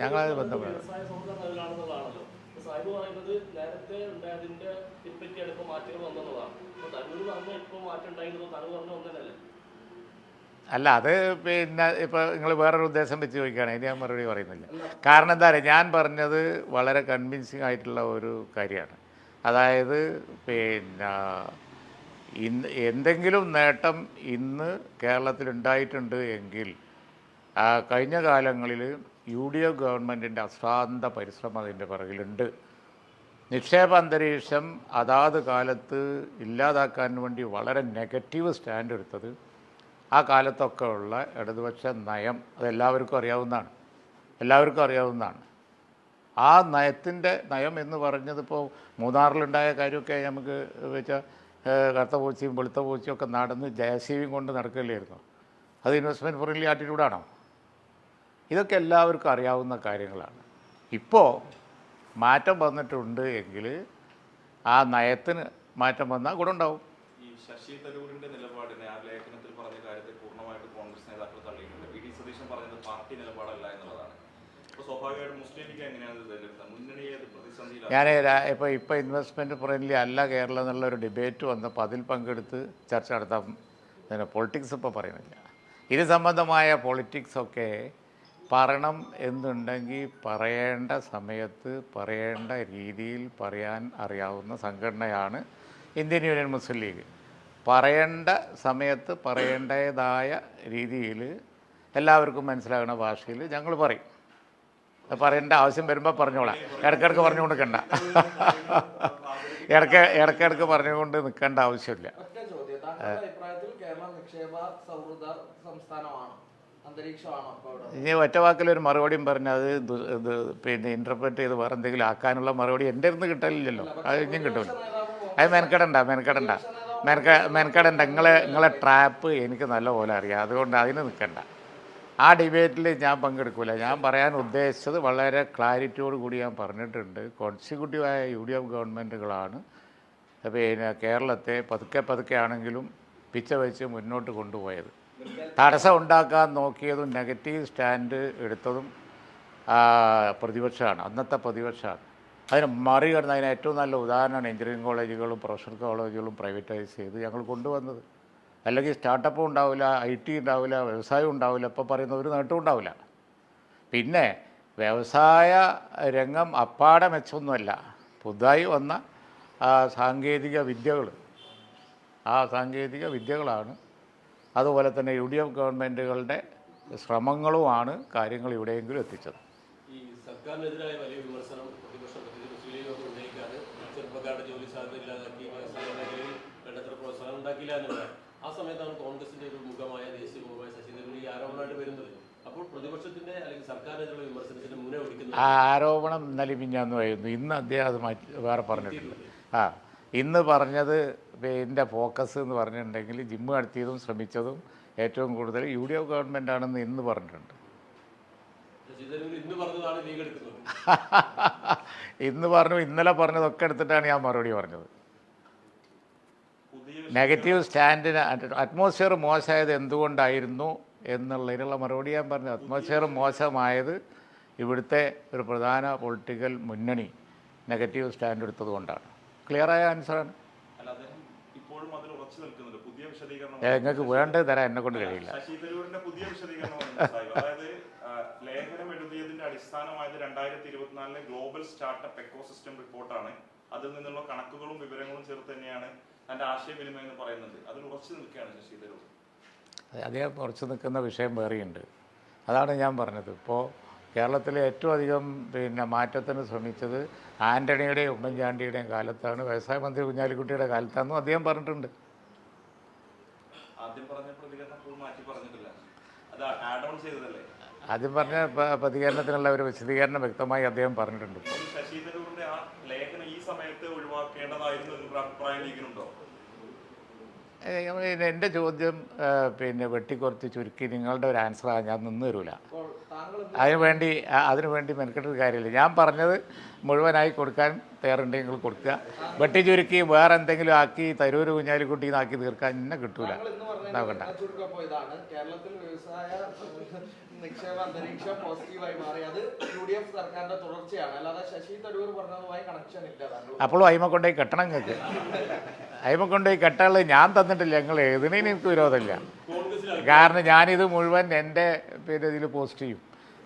ഞങ്ങളത് ബന്ധപ്പെടാൻ ഇപ്പൊ സാഹിബ് പറയുന്നത് നേരത്തെ ഉണ്ടായതിന്റെ പിൻപറ്റിയാണ് ഇപ്പൊ മാറ്റങ്ങൾ വന്നതാണ്. അപ്പൊ തരൂർ പറഞ്ഞ ഇപ്പൊ മാറ്റം ഉണ്ടായിരുന്നത് തരൂർ പറഞ്ഞ ഒന്നല്ലേ അല്ല അത് പിന്നെ ഇപ്പോൾ നിങ്ങൾ വേറൊരു ഉദ്ദേശം വെച്ച് ചോദിക്കുകയാണ്. അതിന് ഞാൻ മറുപടി പറയുന്നില്ല. കാരണം എന്താ പറയുക ഞാൻ പറഞ്ഞത് വളരെ കൺവിൻസിങ് ആയിട്ടുള്ള ഒരു കാര്യമാണ്. അതായത് പിന്നെ ഇന്ന് എന്തെങ്കിലും നേട്ടം ഇന്ന് കേരളത്തിൽ ഉണ്ടായിട്ടുണ്ട് എങ്കിൽ കഴിഞ്ഞ കാലങ്ങളിൽ യു ഡി എഫ് ഗവൺമെന്റിന്റെ അശ്രാന്ത പരിശ്രമം അതിന്റെ പിറകിലുണ്ട്. നിക്ഷേപ അന്തരീക്ഷം അതാത് കാലത്ത് ഇല്ലാതാക്കാൻ വേണ്ടി വളരെ നെഗറ്റീവ് സ്റ്റാൻഡ് എടുത്തത് ആ കാലത്തൊക്കെ ഉള്ള ഇടതുപക്ഷ നയം അതെല്ലാവർക്കും അറിയാവുന്നതാണ്. എല്ലാവർക്കും അറിയാവുന്നതാണ്. ആ നയത്തിന്റെ നയം എന്ന് പറഞ്ഞതിപ്പോൾ മൂന്നാറിലുണ്ടായ കാര്യമൊക്കെ നമുക്ക് വെച്ചാൽ കറുത്ത പൂച്ചയും വെളുത്ത പൂച്ചയും ഒക്കെ നടന്ന് ജയസീവിയും കൊണ്ട് നടക്കില്ലായിരുന്നു അത് ഇൻവെസ്റ്റ്മെന്റ് ഫ്രണ്ട്ലി ആറ്റിറ്റ്യൂഡാണോ ഇതൊക്കെ എല്ലാവർക്കും അറിയാവുന്ന കാര്യങ്ങളാണ്. ഇപ്പോൾ മാറ്റം വന്നിട്ടുണ്ട് എങ്കിൽ ആ നയത്തിന് മാറ്റം വന്നാൽ ഗുണമുണ്ടാവും ഈ ശശി തരൂരിന്റെ നിലപാടിനെ ആ ലേഖനത്തിൽ പറഞ്ഞ കാര്യത്തെ പൂർണമായിട്ട് കോൺഗ്രസ് നേതാക്കൾ തള്ളിയിട്ടുണ്ട്. V D. സതീശൻ പറഞ്ഞത് പാർട്ടി നിലപാടല്ല എന്നുള്ളതാണ്. അപ്പോൾ സ്വാഭാവികമായിട്ടും മുസ്ലിം ലീഗ് എങ്ങനെയാണ് മുന്നണിയെ പ്രതിസന്ധിയിലാണ് ഞാൻ ഇപ്പോൾ ഇപ്പോൾ ഇൻവെസ്റ്റ്മെന്റ് ഫ്രണ്ട്ലി അല്ല കേരളം എന്നുള്ള ഒരു ഡിബേറ്റ് വന്നപ്പോൾ അതിൽ പങ്കെടുത്ത് ചർച്ച നടത്താം പിന്നെ പൊളിറ്റിക്സ് ഇപ്പോൾ പറയുന്നില്ല. ഇത് സംബന്ധമായ പൊളിറ്റിക്സൊക്കെ പറയണം എന്നുണ്ടെങ്കിൽ പറയേണ്ട സമയത്ത് പറയേണ്ട രീതിയിൽ പറയാൻ അറിയാവുന്ന സംഘടനയാണ് ഇന്ത്യൻ യൂണിയൻ മുസ്ലിം ലീഗ്. പറയേണ്ട സമയത്ത് പറയേണ്ടതായ രീതിയിൽ എല്ലാവർക്കും മനസ്സിലാകുന്ന ഭാഷയിൽ ഞങ്ങൾ പറയും. പറയേണ്ട ആവശ്യം വരുമ്പോൾ പറഞ്ഞോളാം. ഇടയ്ക്കിടയ്ക്ക് പറഞ്ഞു കൊടുക്കണ്ട ഇടയ്ക്ക് ഇടയ്ക്കിടയ്ക്ക് പറഞ്ഞുകൊണ്ട് നിൽക്കേണ്ട ആവശ്യമില്ല. അഭിപ്രായത്തിൽ കേരളം നിക്ഷേപ സൗഹൃദ സംസ്ഥാനമാണോ. ഇനി ഒറ്റ വാക്കിലൊരു മറുപടിയും പറഞ്ഞ് അത് ഇത് പിന്നെ ഇന്റർപ്രറ്റ് ചെയ്ത് വേറെ എന്തെങ്കിലും ആക്കാനുള്ള മറുപടി എന്റെ അടുത്ത് കിട്ടലില്ലല്ലോ. അത് ഇനിയും കിട്ടില്ല അത് മെനക്കെടണ്ട മെനക്കെടണ്ട. മെനക്ക മെനക്കെടണ്ട. നിങ്ങളെ നിങ്ങളെ ട്രാപ്പ് എനിക്ക് നല്ല പോലെ അറിയാം. അതുകൊണ്ട് അതിന് നിൽക്കണ്ട. ആ ഡിബേറ്റിൽ ഞാൻ പങ്കെടുക്കില്ല ഞാൻ പറയാൻ ഉദ്ദേശിച്ചത് വളരെ ക്ലാരിറ്റിയോട് കൂടി ഞാൻ പറഞ്ഞിട്ടുണ്ട്. കോൺസിക്യൂട്ടീവായ യു ഡി എഫ് ഗവൺമെന്റുകളാണ് പിന്നെ കേരളത്തെ പതുക്കെ പതുക്കെ ആണെങ്കിലും പിച്ച വെച്ച് മുന്നോട്ട് കൊണ്ടുപോയത്. തടസ്സം ഉണ്ടാക്കാൻ നോക്കിയതും നെഗറ്റീവ് സ്റ്റാൻഡ് എടുത്തതും പ്രതിപക്ഷമാണ്. അന്നത്തെ പ്രതിപക്ഷമാണ്. അതിന് മറികടന്ന് അതിന് ഏറ്റവും നല്ല ഉദാഹരണമാണ് എഞ്ചിനീയറിംഗ് കോളേജുകളും പ്രൊഫഷണൽ കോളേജുകളും പ്രൈവറ്റൈസ് ചെയ്ത് ഞങ്ങൾ കൊണ്ടുവന്നത്. അല്ലെങ്കിൽ സ്റ്റാർട്ടപ്പും ഉണ്ടാവില്ല ഐ ടി ഉണ്ടാവില്ല വ്യവസായം ഉണ്ടാവില്ല ഇപ്പോൾ പറയുന്ന ഒരു നേട്ടവും ഉണ്ടാവില്ല. പിന്നെ വ്യവസായ രംഗം അപ്പാടെ മെച്ചമൊന്നുമല്ല. പുതുതായി വന്ന സാങ്കേതിക വിദ്യകൾ ആ സാങ്കേതിക വിദ്യകളാണ് അതുപോലെ തന്നെ യു ഡി എഫ് ഗവൺമെന്റുകളുടെ ശ്രമങ്ങളുമാണ് കാര്യങ്ങൾ ഇവിടെയെങ്കിലും എത്തിച്ചത്. ഈ സർക്കാരിനെതിരായ വലിയ വിമർശനം പ്രതിപക്ഷം ചെറുപ്പക്കാരുടെ ജോലി സാധ്യത ഇല്ലാതാക്കി വ്യവസായ മേഖലയിൽ വേണ്ടത്ര പ്രോത്സാഹനം ഉണ്ടാക്കില്ല എന്നുള്ളത്. ആ സമയത്താണ് കോൺഗ്രസിന്റെ ഒരു മുഖമായ ദേശീയ മുഖമായ ശശി തരൂർ ഈ ആരോപണമായിട്ട് വരുന്നത്. അപ്പോൾ പ്രതിപക്ഷത്തിന്റെ അല്ലെങ്കിൽ വിമർശനത്തിന്റെ ആ ആരോപണം ഇന്നലെ മിഞ്ഞാന്നുമായിരുന്നു ഇന്ന് അദ്ദേഹം അത് മാറ്റി വേറെ പറഞ്ഞിട്ടില്ല. ആ ഇന്ന് പറഞ്ഞത് എന്റെ ഫോക്കസ് എന്ന് പറഞ്ഞിട്ടുണ്ടെങ്കിൽ ജിമ്മ് നടത്തിയതും ശ്രമിച്ചതും ഏറ്റവും കൂടുതൽ യു ഡി എഫ് ഗവൺമെന്റാണെന്ന് ഇന്ന് പറഞ്ഞിട്ടുണ്ട്. ഇന്ന് പറഞ്ഞു ഇന്നലെ പറഞ്ഞതൊക്കെ എടുത്തിട്ടാണ് ഞാൻ മറുപടി പറഞ്ഞത്. നെഗറ്റീവ് സ്റ്റാൻഡിന് അറ്റ്മോസ്ഫിയർ മോശമായത് എന്തുകൊണ്ടായിരുന്നു എന്നുള്ളതിനുള്ള മറുപടി ഞാൻ പറഞ്ഞു. അറ്റ്മോസ്ഫിയർ മോശമായത് ഇവിടുത്തെ ഒരു പ്രധാന പൊളിറ്റിക്കൽ മുന്നണി നെഗറ്റീവ് സ്റ്റാൻഡ് എടുത്തത് കൊണ്ടാണ് ക്ലിയറായ ആൻസറാണ് ഇപ്പോഴും അതിൽ ഉറച്ചു നിൽക്കുന്നുണ്ട്. പുതിയ വിശദീകരണം നിങ്ങൾക്ക് വേണ്ടത് തരാൻ എന്നെ കൊണ്ട് കഴിയില്ല. ശശി തരൂരിന്റെ പുതിയ വിശദീകരണം. അതായത് ആ, ലേഖനം എഴുതിയതിന്റെ അടിസ്ഥാനമായത് രണ്ടായിരത്തി ഇരുപത്തിനാലിലെ ഗ്ലോബൽ സ്റ്റാർട്ടപ്പ് എക്കോസിസ്റ്റം റിപ്പോർട്ടാണ് അതിൽ നിന്നുള്ള കണക്കുകളും വിവരങ്ങളും ചേർത്ത് തന്നെയാണ് തന്റെ ആശയവിനിമയം എന്ന് പറയുന്നത്. അതിൽ ഉറച്ചു നിൽക്കുകയാണ് ശശി തരൂർ. അദ്ദേഹം ഉറച്ചു നിൽക്കുന്ന വിഷയം വേറെയുണ്ട്. അതാണ് ഞാൻ പറഞ്ഞത്. ഇപ്പോൾ കേരളത്തിലെ ഏറ്റവും അധികം പിന്നെ മാറ്റത്തിന് ശ്രമിച്ചത് ആന്റണിയുടെയും ഉമ്മൻചാണ്ടിയുടെയും കാലത്താണ്. വ്യവസായ മന്ത്രി കുഞ്ഞാലിക്കുട്ടിയുടെ കാലത്താണെന്നും അദ്ദേഹം പറഞ്ഞിട്ടുണ്ട്. ആദ്യം പറഞ്ഞ പ്രതികരണത്തിനുള്ള ഒരു വിശദീകരണം വ്യക്തമായി അദ്ദേഹം പറഞ്ഞിട്ടുണ്ട്. ശശി തരൂരിന്റെ ആ ലേഖനം ഈ സമയത്ത് ഒഴിവാക്കേണ്ടതായിരുന്നു അഭിപ്രായം ലീഗിനുണ്ടോ? എന്റെ ചോദ്യം പിന്നെ വെട്ടിക്കുറച്ച് ചുരുക്കി നിങ്ങളുടെ ഒരു ആൻസറാണ് ഞാൻ നിന്ന് തരൂല. അതിനുവേണ്ടി അതിനുവേണ്ടി മെനക്കെട്ടൊരു കാര്യമില്ല. ഞാൻ പറഞ്ഞത് മുഴുവനായി കൊടുക്കാൻ തയ്യാറുണ്ടെങ്കിൽ കൊടുക്കുക. വെട്ടി ചുരുക്കി വേറെ എന്തെങ്കിലും ആക്കി തരൂര് കുഞ്ഞാലിക്കുട്ടി ആക്കി തീർക്കാൻ എന്നെ കിട്ടൂല. നോക്കണ്ട. നിക്ഷേപ അന്തരീക്ഷം പോസിറ്റീവായി മാറി. അത് യു ഡി എഫ് സർക്കാരിന്റെ തുടർച്ചയാണ്. അല്ലാതെ ശശി തരൂർ പറഞ്ഞതുമായി കണക്ഷൻ ഇല്ല അപ്പോഴും അയിമ കെട്ടണം നിങ്ങൾക്ക്. അയിമ കൊണ്ടുപോയി ഞാൻ തന്നിട്ടില്ല. ഞങ്ങൾ എതിനേനും എനിക്ക് വിരോധമില്ല. കാരണം ഞാനിത് മുഴുവൻ എന്റെ പിന്നെ ഇതിൽ പോസ്റ്റ് ചെയ്യും.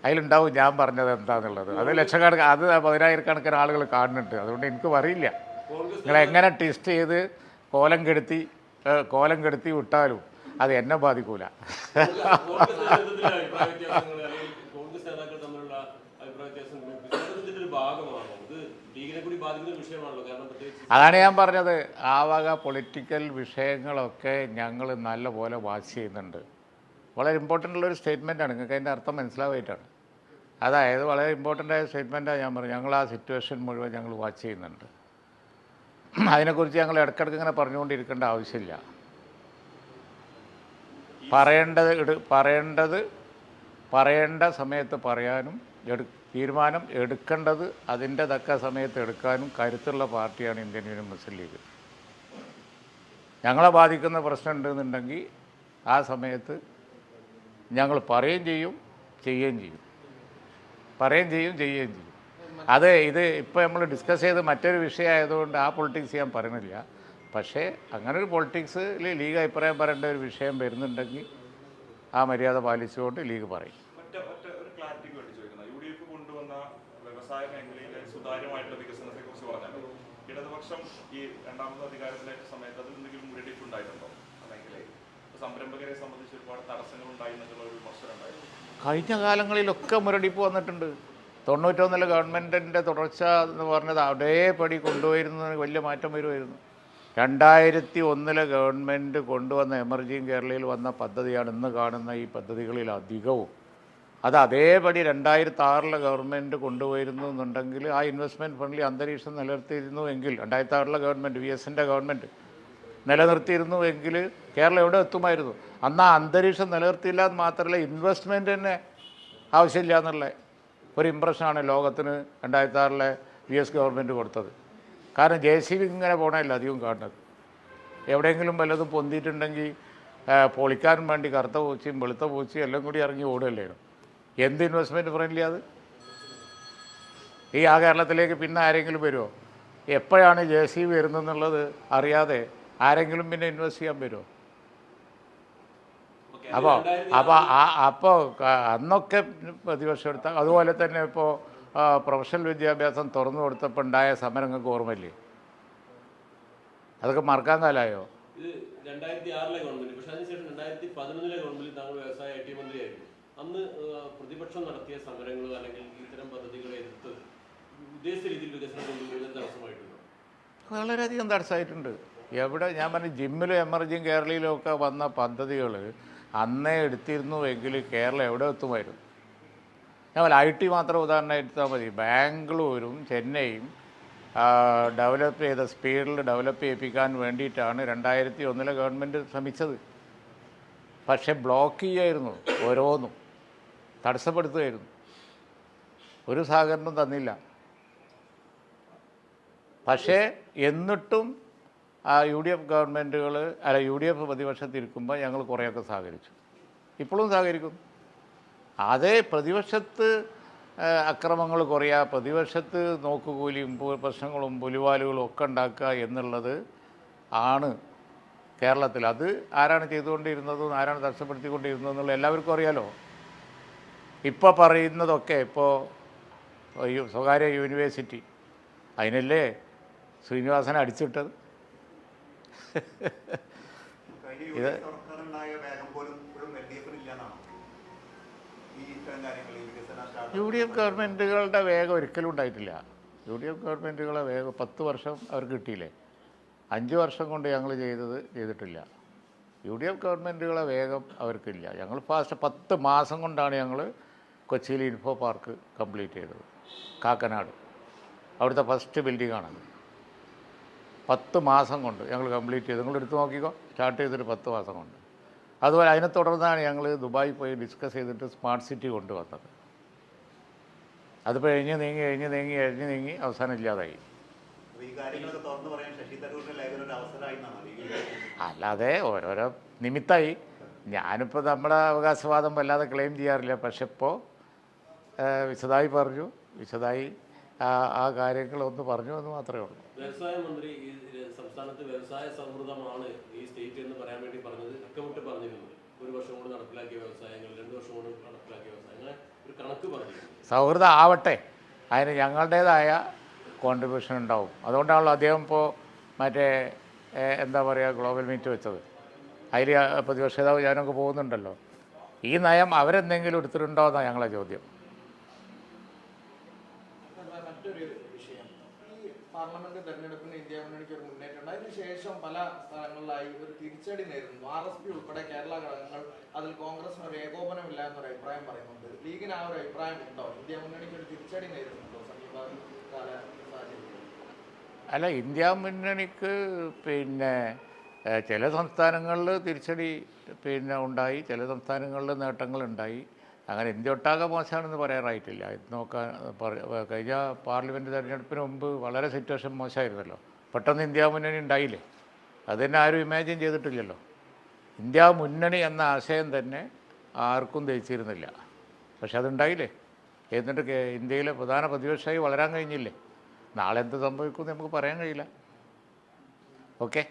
അതിലുണ്ടാവും ഞാൻ പറഞ്ഞത് എന്താണെന്നുള്ളത് അത് ലക്ഷക്കണക്കിന് അത് പതിനായിരക്കണക്കിന് ആളുകൾ കാണുന്നുണ്ട്. അതുകൊണ്ട് എനിക്ക് അറിയില്ല. നിങ്ങൾ എങ്ങനെ ടെസ്റ്റ് ചെയ്ത് കോലം കെടുത്തി കോലം കെടുത്തി വിട്ടാലും അത് എന്നെ ബാധിക്കൂല. അതാണ് ഞാൻ പറഞ്ഞത്. ആ വക പൊളിറ്റിക്കൽ വിഷയങ്ങളൊക്കെ ഞങ്ങൾ നല്ലപോലെ വാച്ച് ചെയ്യുന്നുണ്ട്. വളരെ ഇമ്പോർട്ടന്റ് ഉള്ളൊരു ആണ്. നിങ്ങൾക്ക് അതിന്റെ അർത്ഥം മനസ്സിലാവായിട്ടാണ്. അതായത് വളരെ ഇമ്പോർട്ടന്റ് ആയ സ്റ്റേറ്റ്മെന്റാണ് ഞാൻ പറഞ്ഞു ഞങ്ങൾ ആ സിറ്റുവേഷൻ മുഴുവൻ ഞങ്ങൾ വാച്ച് ചെയ്യുന്നുണ്ട്. അതിനെക്കുറിച്ച് ഞങ്ങൾ ഇടയ്ക്കിടയ്ക്ക് ഇങ്ങനെ പറഞ്ഞുകൊണ്ടിരിക്കേണ്ട ആവശ്യമില്ല. പറയേണ്ടത് എടു- പറയേണ്ടത് പറയേണ്ട സമയത്ത് പറയാനും എടു തീരുമാനം എടുക്കേണ്ടത് അതിന്റെ തക്ക സമയത്ത് എടുക്കാനും കരുത്തുള്ള പാർട്ടിയാണ് ഇന്ത്യൻ യൂണിയൻ മുസ്ലിം ലീഗ്. ഞങ്ങളെ ബാധിക്കുന്ന പ്രശ്നം ഉണ്ടെന്നുണ്ടെങ്കിൽ ആ സമയത്ത് ഞങ്ങൾ പറയുകയും ചെയ്യും ചെയ്യുകയും ചെയ്യും. പറയുകയും ചെയ്യും ചെയ്യുകയും ചെയ്യും. അത് ഇത് ഇപ്പോൾ നമ്മൾ ഡിസ്കസ് ചെയ്ത് മറ്റൊരു വിഷയമായതുകൊണ്ട് ആ പൊളിറ്റിക്സ് ഞാൻ പറയണില്ല പക്ഷേ അങ്ങനെ ഒരു പൊളിറ്റിക്സിൽ ലീഗ് അഭിപ്രായം പറയേണ്ട ഒരു വിഷയം വരുന്നുണ്ടെങ്കിൽ ആ മര്യാദ പാലിച്ചുകൊണ്ട് ലീഗ് പറയും. വ്യവസായ മേഖലയിലെ സുതാര്യമായിട്ടുള്ള വികസനത്തെ കുറിച്ച് പറഞ്ഞാൽ ഇടതുപക്ഷം ഈ രണ്ടാമത് അധികാരത്തിലേക്ക് സമയത്ത് അതിൽ എന്തെങ്കിലും മേഖലയിൽ സംരംഭകരെ സംബന്ധിച്ച് ഒരുപാട് തടസ്സങ്ങൾ ഉണ്ടായി എന്നുള്ള ഒരു വിമർശനം ഉണ്ടായിരുന്നു കഴിഞ്ഞ കാലങ്ങളിലൊക്കെ മുരടിപ്പ് വന്നിട്ടുണ്ട്. തൊണ്ണൂറ്റൊന്നിലെ ഗവൺമെന്റിന്റെ തുടർച്ച എന്ന് പറഞ്ഞത് അതേപടി കൊണ്ടുപോയിരുന്നതിന് വലിയ മാറ്റം വരുമായിരുന്നു. രണ്ടായിരത്തി ഒന്നിലെ ഗവൺമെന്റ് കൊണ്ടുവന്ന എമർജിങ് കേരളയിൽ വന്ന പദ്ധതിയാണ് ഇന്ന് കാണുന്ന ഈ പദ്ധതികളിൽ അധികവും. അത് അതേപടി രണ്ടായിരത്തി ആറിലെ ഗവൺമെന്റ് കൊണ്ടുപോയിരുന്നു എന്നുണ്ടെങ്കിൽ ആ ഇൻവെസ്റ്റ്മെന്റ് ഫണ്ടിൽ അന്തരീക്ഷം നിലനിർത്തിയിരുന്നു എങ്കിൽ രണ്ടായിരത്തി ആറിലെ ഗവൺമെന്റ് വി എസിന്റെ ഗവൺമെന്റ് നിലനിർത്തിയിരുന്നു എങ്കിൽ കേരളം എവിടെ എത്തുമായിരുന്നു? അന്ന് ആ അന്തരീക്ഷം നിലനിർത്തിയില്ല എന്ന് മാത്രമല്ല ഇൻവെസ്റ്റ്മെന്റ് തന്നെ ആവശ്യമില്ല എന്നുള്ള ഒരു ഇമ്പ്രഷനാണ് ലോകത്തിന് രണ്ടായിരത്തി ആറിലെ വി എസ് ഗവൺമെന്റ് കൊടുത്തത്. കാരണം ജെ സി ബി ഇങ്ങനെ പോകണമല്ല അധികം കാണുന്നത്. എവിടെയെങ്കിലും വല്ലതും പൊന്തിയിട്ടുണ്ടെങ്കിൽ പൊളിക്കാൻ വേണ്ടി കറുത്ത പൂച്ചയും വെളുത്ത പൂച്ചയും എല്ലാം കൂടി ഇറങ്ങി ഓടുകയല്ലേ എന്ത് ഇൻവെസ്റ്റ്മെന്റ് ഫ്രണ്ട്ലി അത്? ഈ ആ കേരളത്തിലേക്ക് പിന്നെ ആരെങ്കിലും വരുമോ എപ്പോഴാണ് ജെ സി ബി വരുന്നതെന്നുള്ളത് അറിയാതെ ആരെങ്കിലും പിന്നെ ഇൻവെസ്റ്റ് ചെയ്യാൻ വരുമോ അപ്പോൾ അപ്പോൾ ആ അപ്പോൾ അന്നൊക്കെ പ്രതിപക്ഷം എടുത്ത അതുപോലെ തന്നെ ഇപ്പോൾ പ്രൊഫഷണൽ വിദ്യാഭ്യാസം തുറന്നു കൊടുത്തപ്പോൾ ഉണ്ടായ സമരങ്ങൾക്ക് ഓർമ്മയില്ലേ? അതൊക്കെ മറക്കാൻ കാലമായോ ഇത് രണ്ടായിരത്തി ആറിലെ ഗവൺമെന്റ് പക്ഷെ അതിനുശേഷം രണ്ടായിരത്തി പതിനൊന്നിലെ ഗവൺമെന്റിൽ താങ്കൾ വ്യവസായ ഐ ടി മന്ത്രിയായിരുന്നു. അന്ന് പ്രതിപക്ഷം നടത്തിയ സമരങ്ങൾ അല്ലെങ്കിൽ ഇത്തരം പദ്ധതികളെ എതിർത്തത് ഉദ്ദേശിച്ച രീതിയിൽ വികസനം കൊണ്ടുവരുന്നത് തടസ്സമായിട്ടുണ്ടോ വളരെയധികം തടസ്സമായിട്ടുണ്ട്. എവിടെ ഞാൻ പറഞ്ഞു ജിമ്മിലും എമർജിങ് കേരളയിലും ഒക്കെ വന്ന പദ്ധതികൾ അന്നേ എടുത്തിരുന്നു എങ്കിൽ കേരളം എവിടെ എത്തുമായിരുന്നു? ഞാൻ ഐ ടി മാത്രം ഉദാഹരണം എടുത്താൽ മതി. ബാംഗ്ലൂരും ചെന്നൈയും ഡെവലപ്പ് ചെയ്ത സ്പീഡിൽ ഡെവലപ്പ് ചെയ്യിപ്പിക്കാൻ വേണ്ടിയിട്ടാണ് രണ്ടായിരത്തി ഒന്നിലെ ഗവൺമെന്റ് ശ്രമിച്ചത്. പക്ഷേ ബ്ലോക്ക് ചെയ്യായിരുന്നു ഓരോന്നും. തടസ്സപ്പെടുത്തുമായിരുന്നു ഒരു സഹകരണം തന്നില്ല. പക്ഷേ എന്നിട്ടും ആ യു ഡി എഫ് ഗവൺമെന്റുകൾ അല്ല യു ഡി എഫ് പ്രതിപക്ഷത്തിരിക്കുമ്പോൾ ഞങ്ങൾ കുറേയൊക്കെ സഹകരിച്ചു. ഇപ്പോഴും സഹകരിക്കും അതേ പ്രതിപക്ഷത്ത് അക്രമങ്ങൾ കുറയുക പ്രതിപക്ഷത്ത് നോക്കുകൂലിയും പ്രശ്നങ്ങളും പുലിവാലുകളും ഒക്കെ ഉണ്ടാക്കുക എന്നുള്ളത് ആണ് കേരളത്തിൽ. അത് ആരാണ് ചെയ്തുകൊണ്ടിരുന്നതും ആരാണ് തടസ്സപ്പെടുത്തിക്കൊണ്ടിരുന്നതും എന്നുള്ളത് എല്ലാവർക്കും അറിയാലോ. ഇപ്പോൾ പറയുന്നതൊക്കെ ഇപ്പോൾ സ്വകാര്യ യൂണിവേഴ്സിറ്റി അതിനല്ലേ ശ്രീനിവാസനെ അടിച്ചിട്ടത്? കഴിഞ്ഞ യു ഡി എഫ് ഗവൺമെന്റുകളുടെ വേഗം ഒരിക്കലും ഉണ്ടായിട്ടില്ല. യു ഡി എഫ് ഗവൺമെന്റുകളെ വേഗം പത്ത് വർഷം അവർക്ക് കിട്ടിയില്ലേ? അഞ്ച് വർഷം കൊണ്ട് ഞങ്ങൾ ചെയ്തത് ചെയ്തിട്ടില്ല. യു ഡി എഫ് ഗവൺമെന്റുകളെ വേഗം അവർക്കില്ല. ഞങ്ങൾ ഫാസ്റ്റ് പത്ത് മാസം കൊണ്ടാണ് ഞങ്ങൾ കൊച്ചിയിൽ ഇൻഫോ പാർക്ക് കംപ്ലീറ്റ് ചെയ്തത്. കാക്കനാട്. അവിടുത്തെ ഫസ്റ്റ് ബിൽഡിങ്ങാണത് പത്ത് മാസം കൊണ്ട് ഞങ്ങൾ കംപ്ലീറ്റ് ചെയ്ത്. നിങ്ങൾ എടുത്ത് നോക്കിക്കോ. സ്റ്റാർട്ട് ചെയ്തിട്ട് പത്ത് മാസം കൊണ്ട്. അതുപോലെ അതിനെ തുടർന്നാണ് ഞങ്ങൾ ദുബായി പോയി ഡിസ്കസ് ചെയ്തിട്ട് സ്മാർട്ട് സിറ്റി കൊണ്ടുവന്നത്. അതിപ്പോൾ എഴിഞ്ഞ് നീങ്ങി എഴിഞ്ഞ് നീങ്ങി എഴിഞ്ഞ് നീങ്ങി അവസാനം ഇല്ലാതായി. അല്ലാതെ ഓരോരോ നിമിത്തായി. ഞാനിപ്പോൾ നമ്മുടെ അവകാശവാദം വല്ലാതെ ക്ലെയിം ചെയ്യാറില്ല. പക്ഷെ ഇപ്പോൾ വിശദമായി പറഞ്ഞു. വിശദമായി ആ കാര്യങ്ങളൊന്ന് പറഞ്ഞു എന്ന് മാത്രമേ ഉള്ളൂ. വ്യവസായ മന്ത്രി സംസ്ഥാനത്ത് വ്യവസായ സൗഹൃദമാണ് ഈ സ്റ്റേറ്റ് എന്ന് പറയാൻ വേണ്ടി പറഞ്ഞത്. അക്കമിട്ട് പറഞ്ഞിരുന്നു. ഒരു വർഷം കൊണ്ട് നടപ്പിലാക്കിയ വ്യവസായങ്ങൾ രണ്ട് വർഷം കൊണ്ട് നടപ്പിലാക്കിയ വ്യവസായങ്ങൾ ഒരു കണക്ക് പറഞ്ഞു സൗഹൃദം ആവട്ടെ. അതിന് ഞങ്ങളുടേതായ കോൺട്രിബ്യൂഷൻ ഉണ്ടാവും. അതുകൊണ്ടാണല്ലോ അദ്ദേഹം ഇപ്പോൾ മറ്റേ എന്താ പറയുക ഗ്ലോബൽ മീറ്റ് വെച്ചത്. അതിൽ പ്രതിപക്ഷ നേതാവ് ഞാനൊക്കെ പോകുന്നുണ്ടല്ലോ. ഈ നയം അവരെന്തെങ്കിലും എടുത്തിട്ടുണ്ടോ എന്നാണ് ഞങ്ങളെ ചോദ്യം അതുപോലെ മറ്റൊരു വിഷയം ഈ പാർലമെന്റ് തെരഞ്ഞെടുപ്പിന് ഇന്ത്യ മുന്നണിക്ക് ഒരു മുന്നേറ്റമുണ്ട്. അതിനുശേഷം പല സ്ഥലങ്ങളിലായി ഒരു തിരിച്ചടി നേരിടുന്നു. ആർ എസ് പി ഉൾപ്പെടെ കേരള ഘടകങ്ങൾ അതിൽ കോൺഗ്രസിന് ഒരു ഏകോപനമില്ല എന്നൊരു അഭിപ്രായം പറയുന്നുണ്ട്. ലീഗിന് ആ ഒരു അഭിപ്രായം ഉണ്ടോ ഇന്ത്യ മുന്നണിക്ക് ഒരു തിരിച്ചടി നേരിടുന്നുണ്ടോ? സമീപകാല അല്ല ഇന്ത്യ മുന്നണിക്ക് പിന്നെ ചില സംസ്ഥാനങ്ങളിൽ തിരിച്ചടി പിന്നെ ഉണ്ടായി ചില സംസ്ഥാനങ്ങളിൽ നേട്ടങ്ങളുണ്ടായി. അങ്ങനെ ഇന്ത്യ മോശമാണെന്ന് പറയാറായിട്ടില്ല. നോക്കാൻ കഴിഞ്ഞ പാർലമെന്റ് തെരഞ്ഞെടുപ്പിന് മുമ്പ് വളരെ സിറ്റുവേഷൻ മോശമായിരുന്നല്ലോ. പെട്ടെന്ന് ഇന്ത്യ മുന്നണി ഉണ്ടായില്ലേ? അത് തന്നെ ആരും ഇമാജിൻ ചെയ്തിട്ടില്ലല്ലോ. ഇന്ത്യ മുന്നണി എന്ന ആശയം തന്നെ ആർക്കും ദഹിച്ചിരുന്നില്ല. പക്ഷെ അതുണ്ടായില്ലേ? എന്നിട്ട് ഇന്ത്യയിലെ പ്രധാന പ്രതിപക്ഷമായി വളരാൻ കഴിഞ്ഞില്ലേ? നാളെ എന്ത് സംഭവിക്കുമെന്ന് നമുക്ക് പറയാൻ കഴിയില്ല. ഓക്കെ?